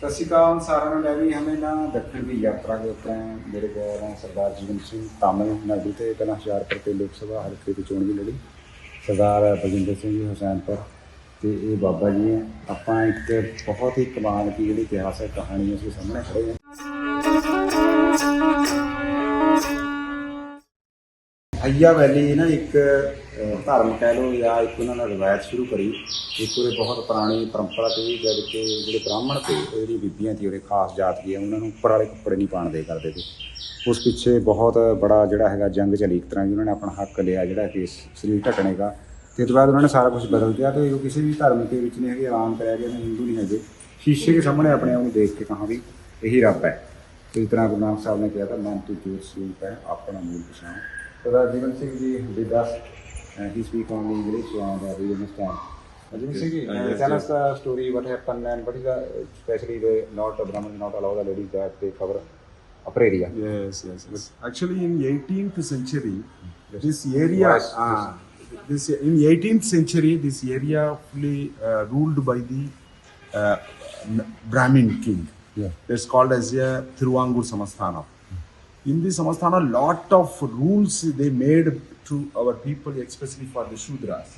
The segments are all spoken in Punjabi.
ਸਤਿ ਸ਼੍ਰੀ ਅਕਾਲ ਸਾਰਿਆਂ ਨੂੰ ਲੈਵੀ ਹਮੇ ਨਾ ਦੱਖਣ ਦੀ ਯਾਤਰਾ ਕਰਤੇ ਉੱਤੇ ਮੇਰੇ ਗੈਰ ਹੈ ਸਰਦਾਰ ਜਗਨ ਸਿੰਘ ਨਾਡੂ ਤੇ ਪਹਿਲਾਂ ਹਜ਼ਾਰਪੁਰ ਤੇ ਲੋਕ ਸਭਾ ਹਲਕੇ ਦੀ ਚੋਣ ਵੀ ਲੜੀ ਸਰਦਾਰ ਬਜਿੰਦਰ ਸਿੰਘ ਜੀ ਹੁਸੈਨਪੁਰ ਤੇ ਇਹ ਬਾਬਾ ਜੀ ਹੈ ਆਪਾਂ ਇੱਕ ਬਹੁਤ ਹੀ ਕਮਾਲ ਦੀ ਜਿਹੜੀ ਇਤਿਹਾਸਕ ਕਹਾਣੀ ਉਸ ਦੇ ਸਾਹਮਣੇ ਖੜੇ ਹਾਂ ਅਈਆ ਵੈਲੀ ਨਾ ਇੱਕ ਧਰਮ ਕਹਿ ਲੋ ਜਾਂ ਇੱਕ ਉਹਨਾਂ ਨਾਲ ਰਵਾਇਤ ਸ਼ੁਰੂ ਕਰੀ ਇੱਕ ਉਹ ਬਹੁਤ ਪੁਰਾਣੀ ਪਰੰਪਰਾ ਤੇ ਜਦ ਕਿ ਜਿਹੜੇ ਬ੍ਰਾਹਮਣ ਤੇ ਜਿਹੜੀ ਬੀਬੀਆਂ ਸੀ ਉਹਦੇ ਖਾਸ ਜਾਤ ਹੈ ਉਹਨਾਂ ਨੂੰ ਉੱਪਰ ਵਾਲੇ ਕੱਪੜੇ ਨਹੀਂ ਪਾਣ ਦੇ ਕਰਦੇ ਸੀ ਉਸ ਪਿੱਛੇ ਬਹੁਤ ਬੜਾ ਜਿਹੜਾ ਹੈਗਾ ਜੰਗ ਚੱਲੀ ਇੱਕ ਤਰ੍ਹਾਂ ਦੀ ਉਹਨਾਂ ਨੇ ਆਪਣਾ ਹੱਕ ਲਿਆ ਜਿਹੜਾ ਕਿ ਸਰੀਰ ਢਕਣੇ ਦਾ ਤੇ ਤੋਂ ਬਾਅਦ ਉਹਨਾਂ ਨੇ ਸਾਰਾ ਕੁਝ ਬਦਲ ਦਿੱਤਾ ਤੇ ਉਹ ਕਿਸੇ ਵੀ ਧਰਮ ਦੇ ਵਿੱਚ ਨਹੀਂ ਹੈਗੇ ਆਰਾਮ ਕਰਿਆ ਗਿਆ ਨਾ ਹਿੰਦੂ ਨਹੀਂ ਹੈਗੇ ਸ਼ੀਸ਼ੇ ਦੇ ਸਾਹਮਣੇ ਆਪਣੇ ਆਪ ਨੂੰ ਦੇਖ ਕੇ ਕਹਾ ਵੀ ਇਹੀ ਰੱਬ ਹੈ ਤੇ ਇਸ ਤਰ੍ਹਾਂ ਗੁਰਨਾਮ ਸਾਹਿਬ ਨੇ ਕਿਹਾ ਤਾਂ ਮਨ ਤੋਂ ਜੋਤ ਸੀ ਹੈ ਆਪਣਾ ਮੂਲ ਪਛਾਣ ਸਦਾ ਜੀਵਨ ਸਿੰਘ ਜੀ ਦੇ 10 and he speak on the English and uh, we understand. Ajit Singh ji, uh, yes, tell yes. us the story, what happened and what is the, especially the not, Brahmin not allow the ladies that they cover upper area. Yes, yes, yes. Actually in 18th century, yes. this area, yes, uh, this in 18th century, this area fully uh, ruled by the uh, Brahmin king. Yeah. It's called as a Thiruvangur Samastana. In the Samastana, lot of rules they made to our people, especially for the Shudras,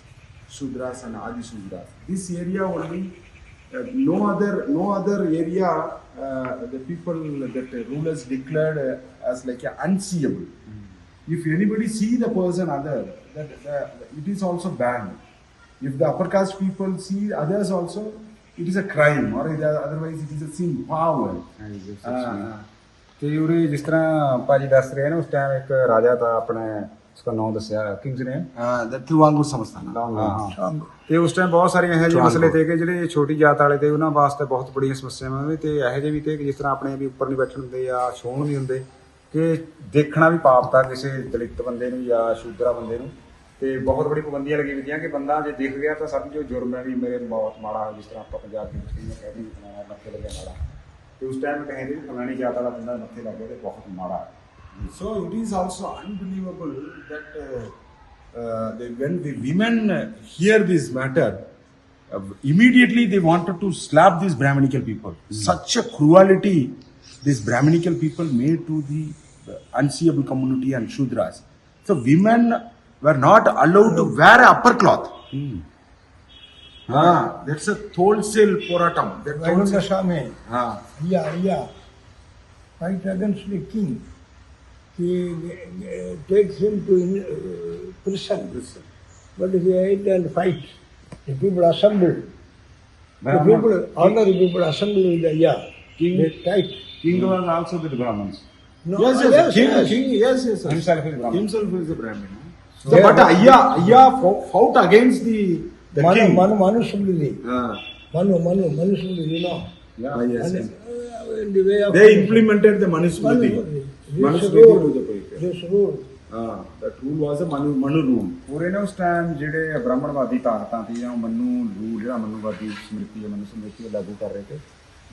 Shudras and Adi Shudras. This area only, uh, no other no other area uh, the people that the rulers declared uh, as like unseeable. Mm. If anybody see the person other, that, that it is also banned. If the upper caste people see others also, it is a crime or otherwise it is a sin, power. ਤੇ ਉਰੇ ਜਿਸ ਤਰ੍ਹਾਂ ਭਾਜੀ ਦੱਸ ਰਹੇ ਨੇ ਉਸ ਟਾਈਮ ਇੱਕ ਰਾਜਾ ਦਾ ਆਪਣਾ उसका नाम दसया किंग्स ने ਤਿਲਵਾਂਗੁਰ ਸੰਸਥਾਨ ਤੇ ਉਸ ਟਾਈਮ ਬਹੁਤ ਸਾਰੀਆਂ ਇਹੋ ਜਿਹੇ ਮਸਲੇ ਤੇ ਕਿ ਜਿਹੜੇ ਛੋਟੀ ਜਾਤ ਵਾਲੇ ਤੇ ਉਹਨਾਂ ਵਾਸਤੇ ਬਹੁਤ ਬੜੀਆਂ ਸਮੱਸਿਆਵਾਂ ਵੀ ਤੇ ਇਹੋ ਜਿਹੇ ਵੀ ਤੇ ਕਿ ਜਿਸ ਤਰ੍ਹਾਂ ਆਪਣੇ ਵੀ ਉੱਪਰ ਨਹੀਂ ਬੈਠਣ ਦੇ ਆ ਛੋਣ ਨਹੀਂ ਹੁੰਦੇ ਕਿ ਦੇਖਣਾ ਵੀ ਪਾਪ ਤਾਂ ਕਿਸੇ ਦਲਿਤ ਬੰਦੇ ਨੂੰ ਜਾਂ ਸ਼ੂਦਰਾ ਬੰਦੇ ਨੂੰ ਤੇ ਬਹੁਤ ਬੜੀ ਪਾਬੰਦੀਆਂ ਲੱਗੀ ਹੁੰਦੀਆਂ ਕਿ ਬੰਦਾ ਜੇ ਦੇਖ ਗਿਆ ਤਾਂ ਸਭ ਜੋ ਜੁਰਮ ਹੈ ਵੀ ਮੇਰੇ ਮੌਤ ਮਾੜਾ ਜਿਸ ਤਰ੍ਹਾਂ ਆਪਾਂ ਪੰਜਾਬ ਦੀ ਮੁਸਲਿਮ ਕਹਿੰਦੇ ਵੀ ਮੱਥੇ ਲੱਗਿਆ ਮਾੜਾ ਤੇ ਉਸ ਟਾਈਮ ਕਹਿੰਦੇ ਵੀ ਫਲਾਣੀ ਜਾਤ ਵਾਲਾ ਬੰਦਾ ਮੱਥੇ ਲੱਗਿਆ ਤੇ ਬਹੁਤ ਮਾੜਾ ਹੈ So it is also unbelievable that uh, uh they, when the women uh, hear this matter, uh, immediately they wanted to slap these Brahminical people. Mm. Such a cruelty these Brahminical people made to the unseeable community and Shudras. So women were not allowed to wear upper cloth. Mm. Ah, that's a wholesale puratam. That Vairunga the ah. yeah, yeah, fight against the king he takes him to prison. Uh, prison. But he hide and fight, the people assemble. The people, all the people assemble in the yeah, king, tight. King was also with Brahmins. No, yes, yes, yes, king, yes. King, yes, yes. Himself is Brahmin. Himself is a Brahmin. So, yeah, but Ayya, Ayya fought against the, the Manu, king. Manu, Manu Sundari. Yeah. Manu, Manu, Manu Sundari, you know. Yeah, ah, yes. And, Uh, the they implemented the Manu Sundari. Manu, Manu's baby to the ਹਾਂ that rule was Manu Manu rule ਪੂਰੇ ਜਿਹੜੇ ਬ੍ਰਾਹਮਣਵਾਦੀ ਤਾਕਤਾਂ ਸੀ ਜਾਂ ਮਨੂ ਰੂਲ ਜਿਹੜਾ ਮਨੂਵਾਦੀ ਸਮ੍ਰਿਤੀ ਹੈ ਮਨੂ ਸਮ੍ਰਿਤੀ ਹੈ ਲਾਗੂ ਕਰ ਰਹੇ ਤੇ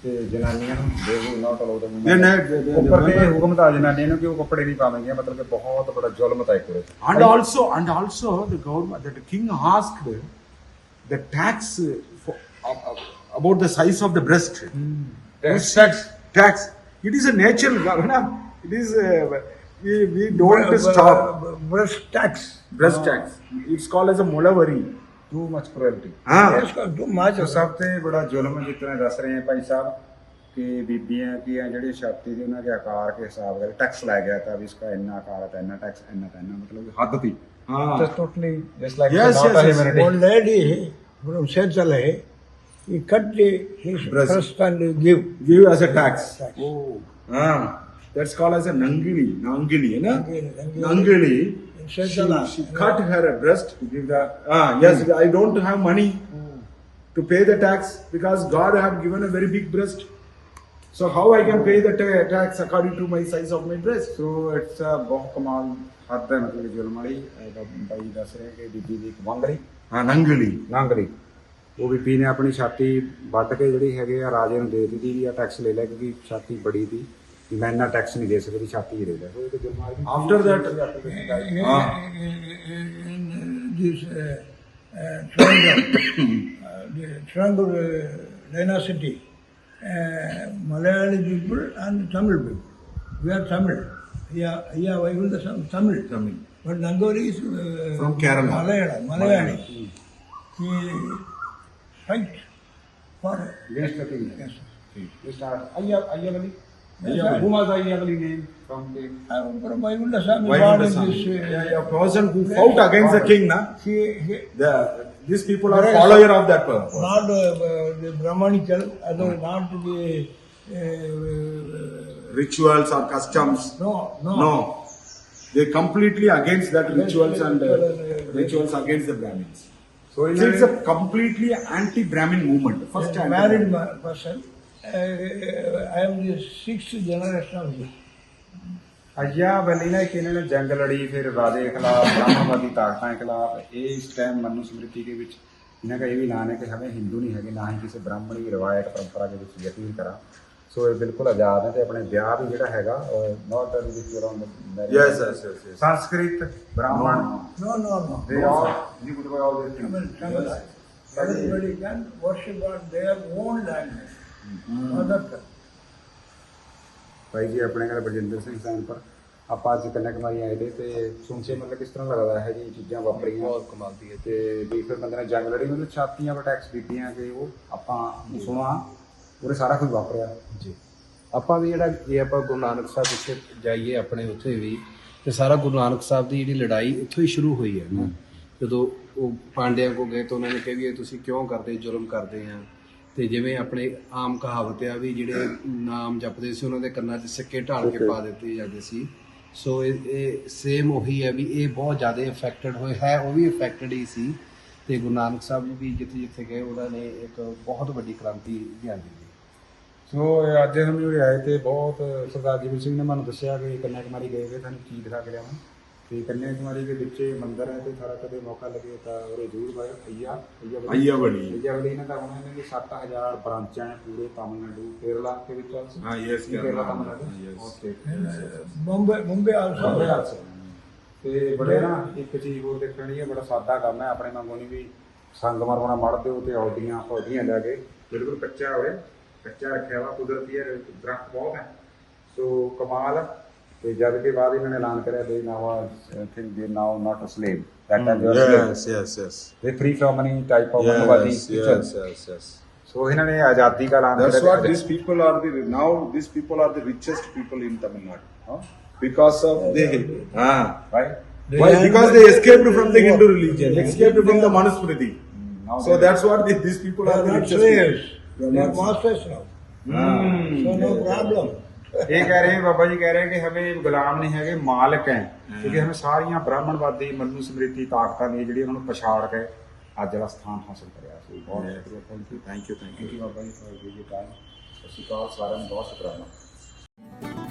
ਤੇ ਜਨਾਨੀਆਂ ਨੂੰ ਦੇ ਉਹ ਨਾ ਤਲੋ ਦੇ ਨਹੀਂ ਨਹੀਂ ਉੱਪਰ ਹੁਕਮ ਦਾ ਜਨਾਨੀਆਂ ਨੂੰ ਕਿ ਉਹ ਕੱਪੜੇ ਨਹੀਂ ਪਾਵਾਂਗੀਆਂ ਮਤਲਬ ਕਿ ਬਹੁਤ ਬੜਾ ਜ਼ੁਲਮ ਤਾਂ ਇੱਕ and also and also the government the king asked the tax about the size of the breast tax tax it is a natural government It is, uh, we, we don't Br- stop. br- Brush tax. Brush tax. It's called as a molavari. Too much cruelty. हाँ Yes, sir, too much. So ਸਭ ਤੋਂ ਬੜਾ ਜ਼ੁਲਮ ਜਿਸ ਤਰ੍ਹਾਂ ਦੱਸ ਰਹੇ ਆ ਭਾਈ ਸਾਹਿਬ ਕਿ ਬੀਬੀਆਂ ਕੀ ਆ ਜਿਹੜੇ ਛਾਤੀ ਦੇ ਉਹਨਾਂ ਦੇ ਆਕਾਰ ਦੇ ਹਿਸਾਬ ਨਾਲ ਟੈਕਸ ਲਾਇਆ ਗਿਆ ਤਾਂ ਵੀ ਇਸਕਾ ਇੰਨਾ ਆਕਾਰ ਹੈ ਤਾਂ ਇੰਨਾ ਟੈਕਸ ਇੰਨਾ ਤਾਂ ਇੰਨਾ ਮਤਲਬ ਕਿ ਹੱਦ ਤੀ ਹਾਂ That's totally just like Yes, not yes, a yes. humanity. One lady from Central, he cut the, his Breast. breast and give. Give as a tax. Tax. ਹਾਂ That's called as a Nangini. Nangini, you know? Nangini. She, she cut her breast to give the. Ah, yes, mm. I don't have money mm. to pay the tax because God had given a very big breast. So, how I can pay the tax according to my size of my breast? So, it's a ਬਹੁਤ ਕਮਾਲ ਹੱਦ ਹੈ ਮਤਲਬ ਜੁਲਮ ਵਾਲੀ ਇਹਦਾ ke bibi ਰਿਹਾ ਕਿ ਬੀਬੀ ਦੀ ਕਮਾਲ ਵਾਲੀ ਹਾਂ ਨੰਗਲੀ ਨੰਗਲੀ ਉਹ ਬੀਬੀ ਨੇ ਆਪਣੀ ਛਾਤੀ ਵੱਟ ਕੇ ਜਿਹੜੀ ਹੈਗੇ ਆ ਰਾਜੇ ਨੂੰ ਦੇ ਦਿੱਤੀ ਵੀ ਆ ਟੈਕਸ ਲੈ ਲੈ ਕਿਉਂਕਿ ਛਾਤੀ ਬੜੀ ਦੀ ਮੈਂ ਇੰਨਾ ਟੈਕਸ ਨਹੀਂ ਦੇ ਸਕਦੀ ਛਾਤੀ ਹੀ ਦੇ ਦੇ after that this uh, uh, triangle, uh, the triangle uh, dynasty, uh, Malayali people and Tamil people. We are Tamil. Yeah, yeah, I will some Tamil. Tamil. But Nangori is uh, from Kerala. Malayala, Malayali. Malayali. He fight for against the thing. Yes. Mr. Ayyavali. whom was from the? Uh, yeah, yeah, person who fought against the king, na? He, he, the, these people are follower of that person. Not uh, uh the Brahmanical, hmm. not the uh, uh, rituals or customs. No, no. No. They completely against that rituals and uh, rituals against the Brahmins. So it's a completely anti-Brahmin movement. First married person. I am the sixth generation of this. ਅਜਿਹਾ ਬਲੀ ਨਾ ਕਿ ਇਹਨਾਂ ਨੇ ਜੰਗ ਲੜੀ ਫਿਰ ਰਾਜੇ ਖਿਲਾਫ ਬ੍ਰਾਹਮਣਵਾਦੀ ਤਾਕਤਾਂ ਖਿਲਾਫ ਇਹ ਇਸ ਟਾਈਮ ਮਨੂ ਸਮ੍ਰਿਤੀ ਦੇ ਵਿੱਚ ਇਹਨਾਂ ਦਾ ਇਹ ਵੀ ਐਲਾਨ ਹੈ ਕਿ ਹਮੇ ਹਿੰਦੂ ਨਹੀਂ ਹੈਗੇ ਨਾ ਹੀ ਕਿਸੇ ਬ੍ਰਾਹਮਣ ਦੀ ਰਵਾਇਤ ਪਰੰਪਰਾ ਦੇ ਵਿੱਚ ਯਕੀਨ ਕਰਾਂ ਸੋ ਇਹ ਬਿਲਕੁਲ ਆਜ਼ਾਦ ਹੈ ਤੇ ਆਪਣੇ ਵਿਆਹ ਵੀ ਜਿਹੜਾ ਹੈਗਾ not our with your own yes yes yes Sanskrit Brahmin no no no they all you goodbye all this everybody can worship on their own language ਕਰ ਭਾਈ ਜੀ ਆਪਣੇ ਘਰ ਬਜਿੰਦਰ ਸਿੰਘ ਸਾਹਿਬ ਪਰ ਆਪਾਂ ਅੱਜ ਮਾਈ ਆਏ ਦੇ ਤੇ ਸੁਣਛੇ ਮਤਲਬ ਕਿਸ ਤਰ੍ਹਾਂ ਲੱਗਦਾ ਹੈ ਜੀ ਚੀਜ਼ਾਂ ਵਾਪਰੀਆਂ ਬਹੁਤ ਕਮਾਲ ਦੀ ਹੈ ਤੇ ਵੀ ਫਿਰ ਬੰਦੇ ਨੇ ਜੰਗ ਲੜੀ ਮਤਲਬ ਛਾਤੀਆਂ ਪਰ ਟੈਕਸ ਦਿੱਤੀਆਂ ਕਿ ਉਹ ਆਪਾਂ ਸੁਣਾ ਪੂਰੇ ਸਾਰਾ ਕੁਝ ਵਾਪਰਿਆ ਜੀ ਆਪਾਂ ਵੀ ਜਿਹੜਾ ਜੇ ਆਪਾਂ ਗੁਰੂ ਨਾਨਕ ਸਾਹਿਬ ਉੱਤੇ ਜਾਈਏ ਆਪਣੇ ਉੱਥੇ ਵੀ ਤੇ ਸਾਰਾ ਗੁਰੂ ਨਾਨਕ ਸਾਹਿਬ ਦੀ ਜਿਹੜੀ ਲੜਾਈ ਉੱਥੋਂ ਹੀ ਸ਼ੁਰੂ ਹੋਈ ਹੈ ਜਦੋਂ ਉਹ ਪਾਂਡਿਆਂ ਕੋ ਗਏ ਤਾਂ ਉਹਨਾਂ ਨੇ ਕਿਹਾ ਵੀ ਤੁਸੀਂ ਕਿਉਂ ਕਰਦੇ ਜ਼ੁਲਮ ਕਰਦੇ ਆਂ ਤੇ ਜਿਵੇਂ ਆਪਣੇ ਆਮ ਕਹਾਵਤ ਆ ਵੀ ਜਿਹੜੇ ਨਾਮ ਜਪਦੇ ਸੀ ਉਹਨਾਂ ਦੇ ਕੰਨਾਂ 'ਚ ਸਿੱਕੇ ਢਾਲ ਕੇ ਪਾ ਦਿੱਤੇ ਜਾਂਦੇ ਸੀ ਸੋ ਇਹ ਸੇਮ ਉਹੀ ਹੈ ਵੀ ਇਹ ਬਹੁਤ ਜ਼ਿਆਦਾ ਇਫੈਕਟਡ ਹੋਏ ਹੈ ਉਹ ਵੀ ਇਫੈਕਟਡ ਹੀ ਸੀ ਤੇ ਗੁਰੂ ਨਾਨਕ ਸਾਹਿਬ ਜੀ ਵੀ ਜਿੱਥੇ ਜਿੱਥੇ ਗਏ ਉਹਨਾਂ ਨੇ ਇੱਕ ਬਹੁਤ ਵੱਡੀ ਕ੍ਰਾਂਤੀ ਲਿਆਂਦੀ ਸੋ ਅੱਜ ਹਮੇ ਉਰੇ ਆਏ ਤੇ ਬਹੁਤ ਸਰਦਾਰ ਜੀ ਸਿੰਘ ਨੇ ਮੈਨੂੰ ਦੱਸਿਆ ਕਿ ਕੰਨਿਆ ਕੁਮਾਰੀ ਗਏ ਤੇ ਤੁਹਾਨੂੰ ਕੀ ਦਿਖਾ ਕੇ ਲਿਆਵਾਂ ਤੇ कन्याकुमारी ਦੇ ਵਿੱਚ ਮੰਦਰ ਹੈ ਤੇ ਸਾਰਾ ਕਦੇ ਮੌਕਾ ਲੱਗੇ ਤਾਂ ਉਹ जरूर भाई ਭਈਆ ਭਈਆ ਬਣੀ अय्या बड़ी ਨਾ ਤਾਂ ਉਹਨਾਂ ਨੇ 7000 ਬ੍ਰਾਂਚਾਂ ਹੈ ਪੂਰੇ ਤਾਮਿਲਨਾਡੂ ਕੇਰਲਾ ਦੇ ਵਿੱਚ ਹਾਂ yes Kerala Tamil Nadu okay Mumbai Mumbai also ਤੇ ਬੜੇ ਨਾ ਇੱਕ ਚੀਜ਼ ਹੋਰ ਦੇਖਣੀ ਹੈ ਬੜਾ ਸਾਦਾ ਕੰਮ ਹੈ ਆਪਣੇ ਨਹੀਂ ਵੀ ਸੰਗਮਰ ਬਣਾ ਮੜ ਦਿਓ ਤੇ ਔਡੀਆਂ ਫੌਜੀਆਂ ਲੈ ਕੇ ਬਿਲਕੁਲ ਕੱਚਾ ਹੋਵੇ ਕੱਚਾ ਰੱਖਿਆ ਵਾ ਕੁਦਰਤੀ ਹੈ ਦਰਖਤ ਬਹੁਤ ਹੈ ਸੋ ਕਮਾਲ ਤੇ ਜਦ ਕੇ ਬਾਅਦ ਇਹਨਾਂ ਨੇ ਐਲਾਨ ਕਰਿਆ I ਨਾਉ they think they now not a slave that were yes, slaves. Yes yes They free from any type of yes, Manuvadi yes, yes yes, yes. So इन्होंने आजादी का ऐलान That's what these people are the now these people are the richest people in Tamil Nadu. Huh? Because of yeah, they, yeah. ah, right? They Why? Because they escaped from the Hindu religion, they escaped from the Manusmriti. Mm, so that's what they, these people are, are the richest. Slaves. They are ਇਹ ਕਹਿ ਰਹੇ ਬਾਬਾ ਜੀ ਕਹਿ ਰਹੇ ਕਿ ਹਮੇ ਗੁਲਾਮ ਨਹੀਂ ਹੈਗੇ ਮਾਲਕ ਹੈ ਕਿਉਂਕਿ ਹਮੇ ਸਾਰੀਆਂ ਬ੍ਰਾਹਮਣਵਾਦੀ ਮਨੂ ਸਮ੍ਰਿਤੀ ਤਾਕਤਾਂ ਨੇ ਜਿਹੜੀ ਉਹਨਾਂ ਨੂੰ ਪਛਾੜ ਕੇ ਅੱਜ ਦਾ ਸਥਾਨ ਹਾਸਲ ਕਰਿਆ ਸੀ ਬਹੁਤ ਸ਼ੁਕਰੀਆ thank you thank you Baba ji for ਜੀ ਜੀ ਟਾਈਮ ਸਤਿ ਸਾਰਿਆਂ ਨੂੰ ਬਹੁਤ ਸ਼ੁਕਰਾਨਾ